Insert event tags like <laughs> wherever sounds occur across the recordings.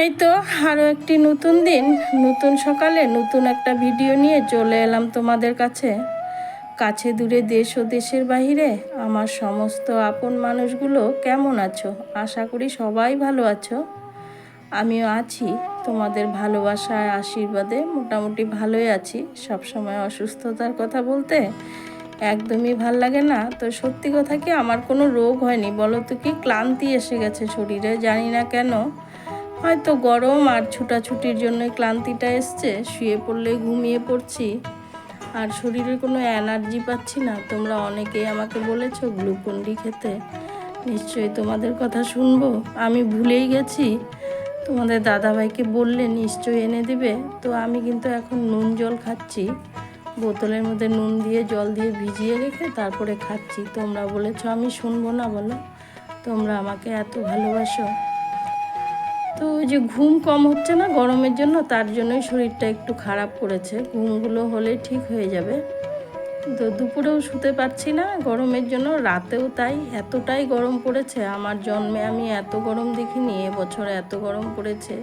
এই তো আরও একটি নতুন দিন, নতুন সকালে নতুন একটা ভিডিও নিয়ে চলে এলাম তোমাদের কাছে। কাছে দূরে দেশ ও দেশের বাহিরে, আমার সমস্ত আপন মানুষগুলো কেমন আছো? আশা করি সবাই ভালো আছো। আমিও আছি, তোমাদের ভালোবাসার আশীর্বাদে মোটামুটি ভালোই আছি। সব সময় অসুস্থতার কথা বলতে একদমই ভালো লাগে না। তো সত্যি কথা কি, আমার কোনো রোগ হয়নি? বলো তো কি, ক্লান্তি এসে গেছে শরীরে, জানি না কেন। হয়তো গরম আর ছুটাছুটির জন্যই ক্লান্তিটা এসছে, শুয়ে পড়লে ঘুমিয়ে পড়ছি। আর শরীরে কোনো এনার্জি পাচ্ছি না, তোমরা অনেকেই আমাকে বলেছ গ্লুকন্ডি খেতে। নিশ্চয়ই তোমাদের কথা শুনব। আমি ভুলেই গেছি। তোমাদের দাদাভাইকে বললে নিশ্চয়ই এনে দিবে। তো আমি কিন্তু এখন নুন জল খাচ্ছি। বোতলের মধ্যে নুন দিয়ে জল দিয়ে ভিজিয়ে রেখে তারপরে খাচ্ছি। তোমরা বলেছ আমি শুনব না বলো। তোমরা আমাকে এত ভালোবাসো। তো ওই যে ঘুম কম হচ্ছে না গরমের জন্য, তার জন্যই শরীরটা একটু খারাপ করেছে। ঘুমগুলো হলে ঠিক হয়ে যাবে। তো দুপুরেও শুতে পারছি না গরমের জন্য, রাতেও তাই। এতটাই গরম পড়েছে, আমার জন্মে আমি এত গরম দেখিনি, এবছর এত গরম পড়েছে।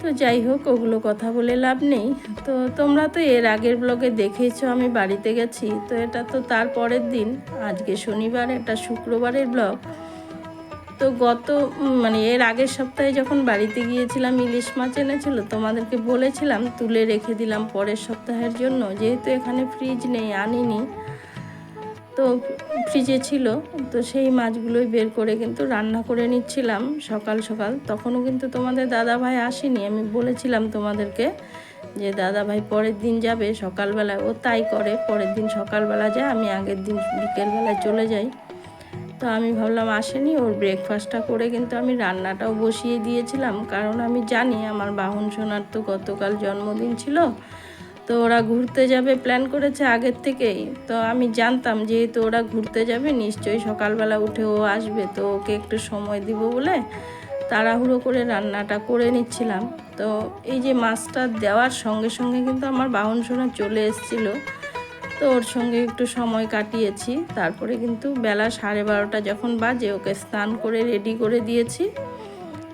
তো যাই হোক, ওগুলো কথা বলে লাভ নেই। তো তোমরা তো এর আগের ব্লগে দেখেইছো, আমি বাড়িতে গেছি। তো এটা তো তার পরের দিন। আজকে শনিবার, এটা শুক্রবারের ব্লগ। তো গত মানে এর আগের সপ্তাহে যখন বাড়িতে গিয়েছিলাম, ইলিশ মাছ এনেছিল, তোমাদেরকে বলেছিলাম, তুলে রেখে দিলাম পরের সপ্তাহের জন্য। যেহেতু এখানে ফ্রিজ নেই, আনিনি, তো ফ্রিজে ছিল, তো সেই মাছগুলোই বের করে কিন্তু রান্না করে নিচ্ছিলাম সকাল সকাল। তখনও কিন্তু তোমাদের দাদা ভাই আসেনি, আমি বলেছিলাম তোমাদেরকে যে দাদা ভাই পরের দিন যাবে সকালবেলায়, ও তাই করে, পরের দিন সকালবেলা যায়, আমি আগের দিন বিকেলবেলায় চলে যাই। তো আমি ভাবলাম আসেনি, ওর ব্রেকফাস্টটা করে কিন্তু আমি রান্নাটাও বসিয়ে দিয়েছিলাম। কারণ আমি জানি আমার বাহন সোনার তো গতকাল জন্মদিন ছিল, তো ওরা ঘুরতে যাবে প্ল্যান করেছে আগের থেকেই। তো আমি জানতাম যেহেতু ওরা ঘুরতে যাবে, নিশ্চয়ই সকালবেলা উঠে ও আসবে, তো ওকে একটু সময় দিব বলে তাড়াহুড়ো করে রান্নাটা করে নিচ্ছিলাম। তো এই যে মাছটা দেওয়ার সঙ্গে সঙ্গে কিন্তু আমার বাহন সোনা চলে এসেছিল। তো ওর সঙ্গে একটু সময় কাটিয়েছি। তারপরে কিন্তু বেলা সাড়ে বারোটা যখন বাজে, ওকে স্নান করে রেডি করে দিয়েছি।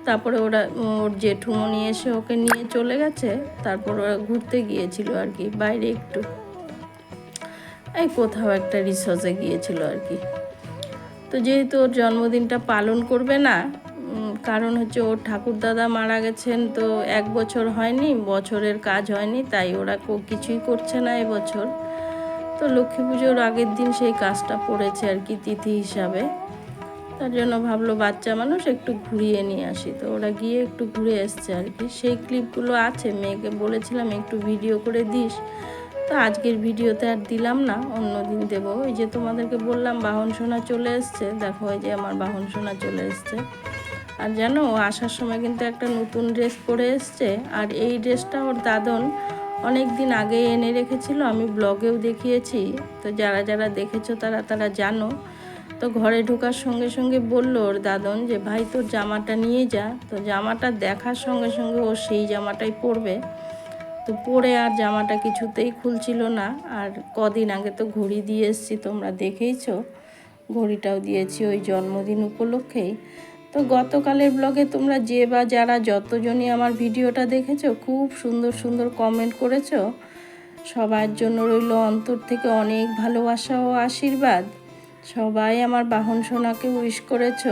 তারপরে ওরা, ওর জেঠুমনি এসে ওকে নিয়ে চলে গেছে। তারপর ওরা ঘুরতে গিয়েছিল আর কি, বাইরে একটু। এই কোথাও একটা রিসর্টে গিয়েছিল আর কি। তো যেহেতু ওর জন্মদিনটা পালন করবে না কারণ হচ্ছে ওর ঠাকুরদাদা মারা গেছেন তো এক বছর হয়নি, বছরের কাজ হয়নি, তাই ওরা কিছুই করছে না এবছর তো লক্ষ্মী পুজোর আগের দিন সেই কাজটা পড়েছে আর কি তিথি হিসাবে। তার জন্য ভাবলো বাচ্চা মানুষ একটু ঘুরিয়ে নিয়ে আসি। তো ওরা গিয়ে একটু ঘুরে এসছে আর কি। সেই ক্লিপগুলো আছে, মেয়েকে বলেছিলাম, একটু ভিডিও করে দিস। তো আজকের ভিডিওতে আর দিলাম না, অন্য দিন দেবো। ওই যে তোমাদেরকে বললাম, বাহন সোনা চলে এসছে। দেখো, ওই যে আমার বাহন সোনা চলে এসছে। আর জানো আসার সময় কিন্তু একটা নতুন ড্রেস পরে এসছে। আর এই ড্রেসটা ওর দাদন অনেক দিন আগে এনে রেখেছিল, আমি ব্লগেও দেখিয়েছি। তো যারা যারা দেখেছ তারা তারা জানো। তো ঘরে ঢোকার সঙ্গে সঙ্গে বলল ওর দাদন যে, ভাই, তোর জামাটা নিয়ে যা। তো জামাটা দেখার সঙ্গে সঙ্গে ও সেই জামাটাই পরবে। তো পরে আর জামাটা কিছুতেই খুলছিল না। আর কদিন আগে তো ঘড়ি দিয়ে এসছি, তোমরা দেখেইছো। ঘড়িটাও দিয়েছি ওই জন্মদিন উপলক্ষেই। তো গতকালের ব্লগে তোমরা যে বা যারা যতজনই আমার ভিডিওটা দেখেছ, খুব সুন্দর সুন্দর কমেন্ট করেছ। সবার জন্য রইল অন্তর থেকে অনেক ভালোবাসা ও আশীর্বাদ। সবাই আমার বাহন সোনাকে উইশ করেছ।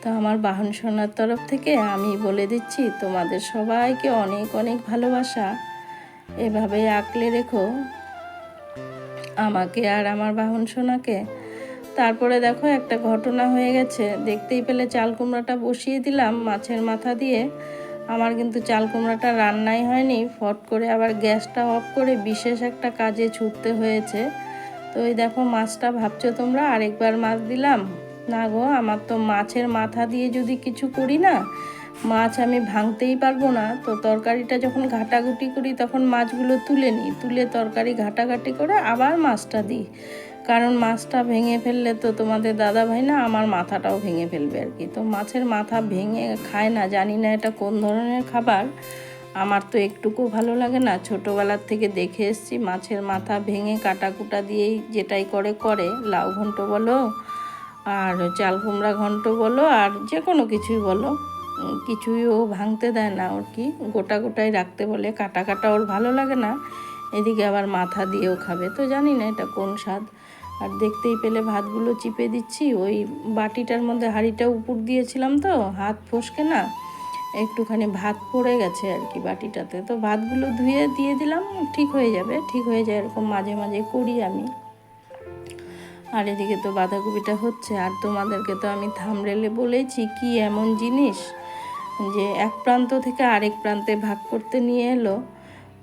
তো আমার বাহন সোনার তরফ থেকে আমি বলে দিচ্ছি, তোমাদের সবাইকে অনেক অনেক ভালোবাসা। এভাবে আঁকলে রেখো। আমাকে আর আমার বাহন সোনাকে তারপরে দেখো একটা ঘটনা হয়ে গেছে। দেখতেই পেলে চাল কুমড়াটা বসিয়ে দিলাম মাছের মাথা দিয়ে। আমার কিন্তু চাল কুমড়াটা রান্নাই হয়নি। ফট করে আবার গ্যাসটা অফ করে বিশেষ একটা কাজে ছুটতে হয়েছে। তো এই দেখো মাছটা ভাবছ তোমরা, আরেকবার মাছ দিলাম। না গো, আমার তো মাছের মাথা দিয়ে যদি কিছু করি না, মাছ আমি ভাঙতেই পারব না। তো তরকারিটা যখন ঘাটাঘুটি করি, তখন মাছগুলো তুলে নিই। তুলে তরকারি ঘাটাঘাটি করে আবার মাছটা দিই। কারণ মাছটা ভেঙে ফেললে তো তোমাদের দাদা ভাই না, আমার মাথাটাও ভেঙে ফেলবে আর কি। তো মাছের মাথা ভেঙে খায় না, জানি না এটা কোন ধরনের খাবার। আমার তো একটুকু ভালো লাগে না, ছোটোবেলার থেকে দেখে এসছি মাছের মাথা ভেঙে কাটাকুটা দিয়েই যেটাই করে করে। লাউ ঘন্ট বলো, আর চাল কুমড়া ঘন্ট বলো, আর যে কোনো কিছুই বলো। কিছুই ও ভাঙতে দেয় না ওর কি, গোটা গোটাই রাখতে বলে, কাটা কাটা ওর ভালো লাগে না। এদিকে আবার মাথা দিয়েও খাবে, তো জানি না এটা কোন স্বাদ। আর দেখতেই পেলে ভাতগুলো চিপে দিচ্ছি। ওই বাটিটার মধ্যে হাঁড়িটা উপর দিয়েছিলাম তো, হাত ফসকে না, একটুখানি ভাত পড়ে গেছে আর কি বাটিটাতে। তো ভাতগুলো ধুয়ে দিয়ে দিলাম, ঠিক হয়ে যাবে, ঠিক হয়ে যায় এরকম মাঝে মাঝে করি আমি। আর এদিকে তো বাঁধাকপিটা হচ্ছে, আর তোমাদেরকে তো আমি থামরেলে বলেছি কি এমন জিনিস যে এক প্রান্ত থেকে আরেক প্রান্তে ভাগ করতে নিয়ে এলো।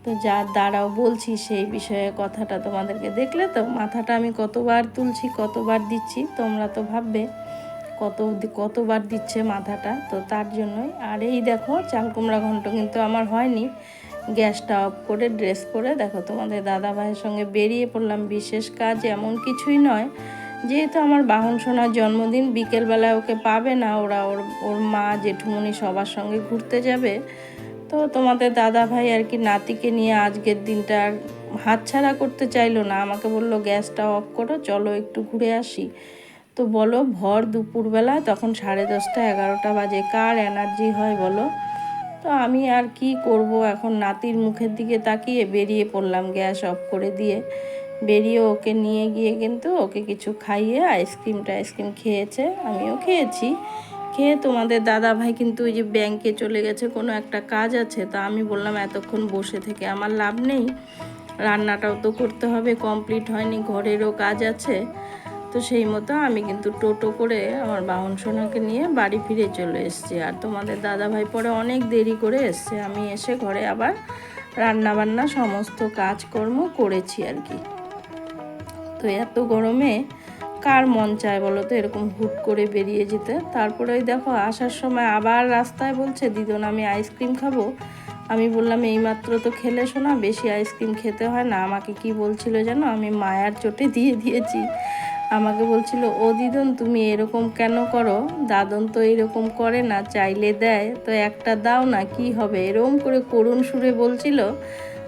তো যার দ্বারাও বলছি সেই বিষয়ে কথাটা তোমাদেরকে। দেখলে তো মাথাটা আমি কতবার তুলছি, কতবার দিচ্ছি, তোমরা তো ভাববে কত, কতবার দিচ্ছে মাথাটা। তো তার জন্যই। আর এই দেখো, চাল কুমড়া ঘন্ট কিন্তু আমার হয়নি। গ্যাসটা অফ করে, ড্রেস করে, দেখো তোমাদের দাদা ভাইয়ের সঙ্গে বেরিয়ে পড়লাম বিশেষ কাজ, এমন কিছুই নয়। যেহেতু আমার বাহন সোনার জন্মদিন, বিকেলবেলায় ওকে পাবে না, ওরা ওর ওর মা জেঠুমনি সবার সঙ্গে ঘুরতে যাবে। তো তোমাদের দাদা ভাই আর কি নাতিকে নিয়ে আজকের দিনটা হাতছাড়া করতে চাইলো না। আমাকে বলল, গ্যাসটা অফ করো, চলো একটু ঘুরে আসি। তো বলো, ভর দুপুরবেলা, তখন সাড়ে দশটা, এগারোটা বাজে। কার এনার্জি হয় বলো? তো আমি আর কি করব এখন? নাতির মুখের দিকে তাকিয়ে বেরিয়ে পড়লাম গ্যাস অফ করে দিয়ে। বেরিয়ে ওকে নিয়ে গিয়ে কিন্তু ওকে কিছু খাইয়ে আইসক্রিম খেয়েছে, আমিও খেয়েছি। খেয়ে তোমাদের দাদা ভাই কিন্তু ওই যে ব্যাংকে চলে গেছে, কোনো একটা কাজ আছে, তা আমি বললাম এতক্ষণ বসে থেকে আমার লাভ নেই, রান্নাটাও তো করতে হবে কমপ্লিট হয়নি, ঘরেরও কাজ আছে। তো সেই মতো আমি কিন্তু টোটো করে আমার বাহন সোনাকে নিয়ে বাড়ি ফিরে চলে এসেছি। আর তোমাদের দাদা ভাই পরে অনেক দেরি করে এসছে, আমি এসে ঘরে আবার রান্না বান্না সমস্ত কাজকর্ম করেছি আর কি। তো এত গরমে কার মন চায় বলো তো? এরকম হুট করে বেরিয়ে যেতে। তারপরে ওই দেখো, আসার সময় আবার রাস্তায় বলছে, দিদন, আমি আইসক্রিম খাব? আমি বললাম, এইমাত্র তো খেলে শোনা, বেশি আইসক্রিম খেতে হয় না। আমাকে কি বলছিল যেন আমি মায়ার চোটে <laughs> দিয়ে দিয়েছি। আমাকে বলছিল, ও দিদন, তুমি এরকম কেন করো? দাদন তো এরকম করে না, চাইলে দেয়। তো একটা দাও না, কি হবে? এরকম করে করুণ সুরে বলছিল।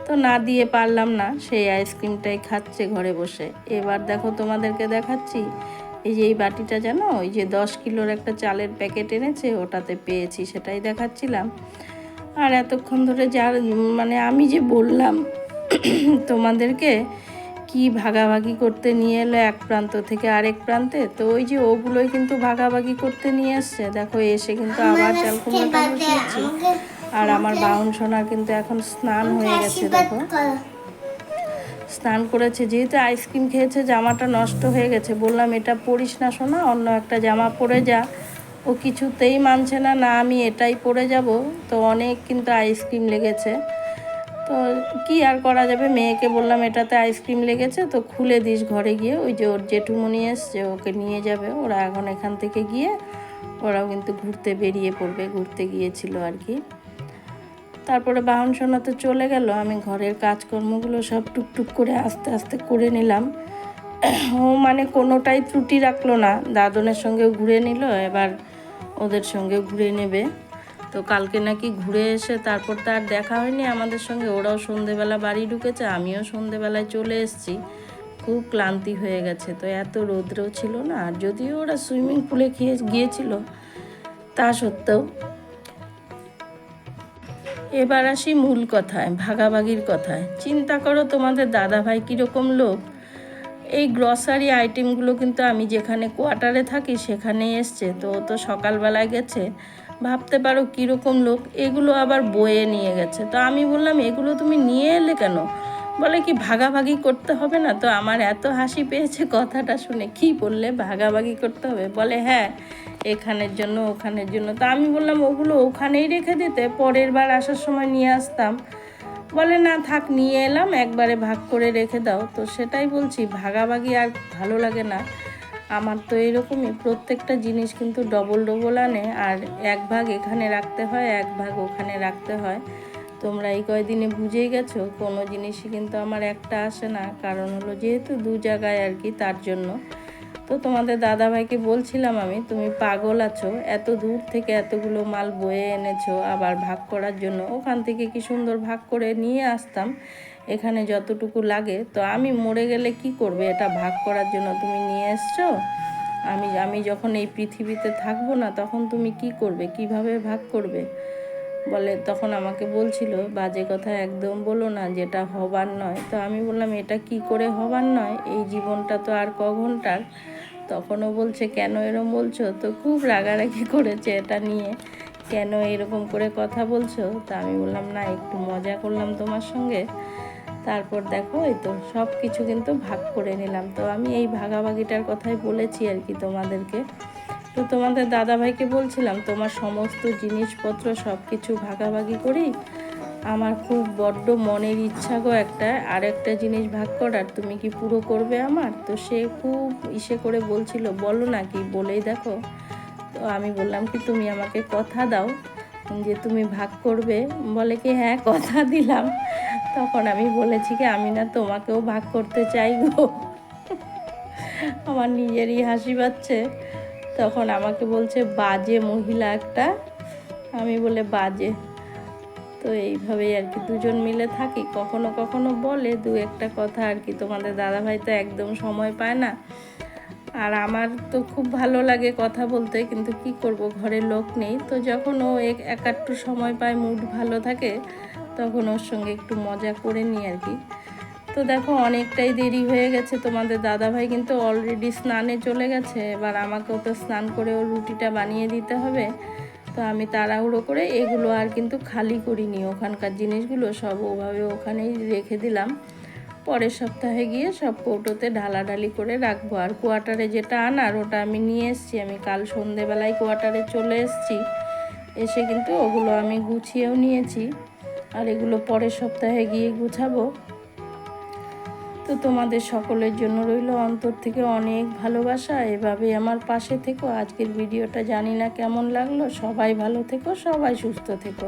তো না দিয়ে পারলাম না সেই আইসক্রিমটাই খাচ্ছে ঘরে বসে। এবার দেখো তোমাদেরকে দেখাচ্ছি এই যে এই বাটিটা জানো ওই যে দশ কিলোর একটা চালের প্যাকেট এনেছে ওটাতে পেয়েছি সেটাই দেখাচ্ছিলাম। আর এতক্ষণ ধরে যার মানে আমি যে বললাম তোমাদেরকে কি ভাগাভাগি করতে নিয়ে এলো এক প্রান্ত থেকে আরেক প্রান্তে তো ওই যে ওগুলোই কিন্তু ভাগাভাগি করতে নিয়ে এসছে। দেখো এসে কিন্তু আবার চাল কুমড়োটা বসিয়েছি। আর আমার বাউন সোনার কিন্তু এখন স্নান হয়ে গেছে, দেখো। স্নান করেছে, যেহেতু আইসক্রিম খেয়েছে, জামাটা নষ্ট হয়ে গেছে। বললাম, এটা পরিস না শোনা অন্য একটা জামা পরে যা। ও কিছুতেই মানছে না না, আমি এটাই পরে যাব। তো অনেক কিন্তু আইসক্রিম লেগেছে। তো কি আর করা যাবে? মেয়েকে বললাম, এটাতে আইসক্রিম লেগেছে, তো খুলে দিস ঘরে গিয়ে। ওই যে ওর জেঠুমনি এসছে, ওকে নিয়ে যাবে। ওরা এখন এখান থেকে গিয়ে, ওরাও কিন্তু ঘুরতে বেরিয়ে পড়বে, ঘুরতে গিয়েছিল আর কি। তারপরে বাহন সোনা তো চলে গেল, আমি ঘরের কাজকর্মগুলো সব টুকটুক করে আস্তে আস্তে করে নিলাম। ও মানে কোনোটাই ত্রুটি রাখল না। দাদনের সঙ্গেও ঘুরে নিল, এবার ওদের সঙ্গে ঘুরে নেবে। তো কালকে নাকি ঘুরে এসে তারপর তো আর দেখা হয়নি আমাদের সঙ্গে। ওরাও সন্ধেবেলা বাড়ি ঢুকেছে, আমিও সন্ধেবেলায় চলে এসেছি। খুব ক্লান্তি হয়ে গেছে, তো এত রৌদ্রও ছিল না। আর যদিও ওরা সুইমিং পুলে খেয়ে গিয়েছিল, তা সত্ত্বেও এবার আসি মূল কথায়, ভাগাভাগির কথায়। চিন্তা করো তোমাদের দাদা ভাই কীরকম লোক। এই গ্রসারি আইটেমগুলো কিন্তু আমি যেখানে কোয়ার্টারে থাকি সেখানে এসছে, তো তো সকালবেলায় গেছে। ভাবতে পারো কীরকম লোক, এগুলো আবার বয়ে নিয়ে গেছে। তো আমি বললাম, এগুলো তুমি নিয়ে এলে কেন? বলে কি, ভাগাভাগি করতে হবে না? তো আমার এত হাসি পেয়েছে কথাটা শুনে। কি বললে, ভাগাভাগি করতে হবে? বলে হ্যাঁ এখানের জন্য, ওখানের জন্য। তো আমি বললাম, ওগুলো ওখানেই রেখে দিতে, পরের বার আসার সময় নিয়ে আসতাম। বলে, না থাক, নিয়ে এলাম, একবারে ভাগ করে রেখে দাও। তো সেটাই বলছি, ভাগাভাগি আর ভালো লাগে না। আমার তো এরকমই, প্রত্যেকটা জিনিস কিন্তু ডবল ডবল আনে, আর এক ভাগ এখানে রাখতে হয়, এক ভাগ ওখানে রাখতে হয়। তোমরা এই কয়দিনে বুঝেই গেছো, কোনো জিনিসই কিন্তু আমার একটা আসে না। কারণ হলো, যেহেতু দু জায়গায় আর কি, তার জন্য। তো তোমাদের দাদা ভাইকে বলছিলাম আমি, তুমি পাগল আছো, এত দূর থেকে এতগুলো মাল বয়ে এনেছো আবার ভাগ করার জন্য। ওখান থেকে কি সুন্দর ভাগ করে নিয়ে আসতাম এখানে যতটুকু লাগে। তো আমি মরে গেলে কি করবে? এটা ভাগ করার জন্য তুমি নিয়ে এসছো? আমি আমি যখন এই পৃথিবীতে থাকব না, তখন তুমি কি করবে? কীভাবে ভাগ করবে? বলে তখন আমাকে বলছিল, বাজে কথা একদম বলো না, যেটা হবার নয়। তো আমি বললাম, এটা কি করে হবার নয়? এই জীবনটা তো আর ক ঘণ্টার? তখনও বলছে, কেন এরম বলছো? তো খুব রাগারাগি করেছে এটা নিয়ে। কেন এরকম করে কথা বলছো? তা আমি বললাম, না, একটু মজা করলাম তোমার সঙ্গে। তারপর দেখো, এই তো সব কিছু কিন্তু ভাগ করে নিলাম। তো আমি এই ভাগাভাগিটার কথাই বলেছি আর কি তোমাদেরকে। তো তোমাদের দাদাভাইকে বলছিলাম, তোমার সমস্ত জিনিসপত্র সব কিছু ভাগাভাগি করি আমার খুব বড্ড মনের ইচ্ছা গো একটা, আর একটা জিনিস ভাগ করার, তুমি কি পুরো করবে আমার? তো সে খুব ইসে করে বলছিল, বলো না কি, বলেই দেখো। তো আমি বললাম কি, তুমি আমাকে কথা দাও, যে তুমি ভাগ করবে। বলে কি হ্যাঁ কথা দিলাম। তখন আমি বলেছি কি, আমি না তোমাকেও ভাগ করতে চাই গো। আমার নিজেরই হাসি পাচ্ছে। তখন আমাকে বলছে, বাজে মহিলা একটা। আমি বলে, বাজে। তো এইভাবেই আর কি দুজন মিলে থাকি। কখনো কখনো বলে দু একটা কথা আর কি। তোমাদের দাদাভাই তো একদম সময় পায় না। আর আমার তো খুব ভালো লাগে কথা বলতে, কিন্তু কি করব, ঘরে লোক নেই। তো যখন ও এক একাট্টু সময় পায় মুড ভালো থাকে, তখন ওর সঙ্গে একটু মজা করে নিই আর কি। তো দেখো, অনেকটাই দেরি হয়ে গেছে। তোমাদের দাদাভাই কিন্তু অলরেডি স্নানে চলে গেছে। এবার আমাকেও তো স্নান করে ও রুটিটা বানিয়ে দিতে হবে। তো আমি তাড়াহুড়ো করে এগুলো আর কিন্তু খালি করিনি। ওখানকার জিনিসগুলো সব ওভাবে ওখানেই রেখে দিলাম। পরের সপ্তাহে গিয়ে সব কৌটোতে ঢালাঢালি করে রাখব। আর কোয়ার্টারে যেটা আনার ওটা আমি নিয়ে এসেছি। আমি কাল সন্ধেবেলায় কোয়ার্টারে চলে এসেছি। এসে কিন্তু ওগুলো আমি গুছিয়েও নিয়েছি। আর এগুলো পরের সপ্তাহে গিয়ে গুছাবো। তো তোমাদের সকলের জন্য রইল অন্তর থেকে অনেক ভালোবাসা। এভাবে আমার পাশে থেকো। আজকের ভিডিওটা জানি না কেমন লাগল। সবাই ভালো থেকো, সবাই সুস্থ থেকো।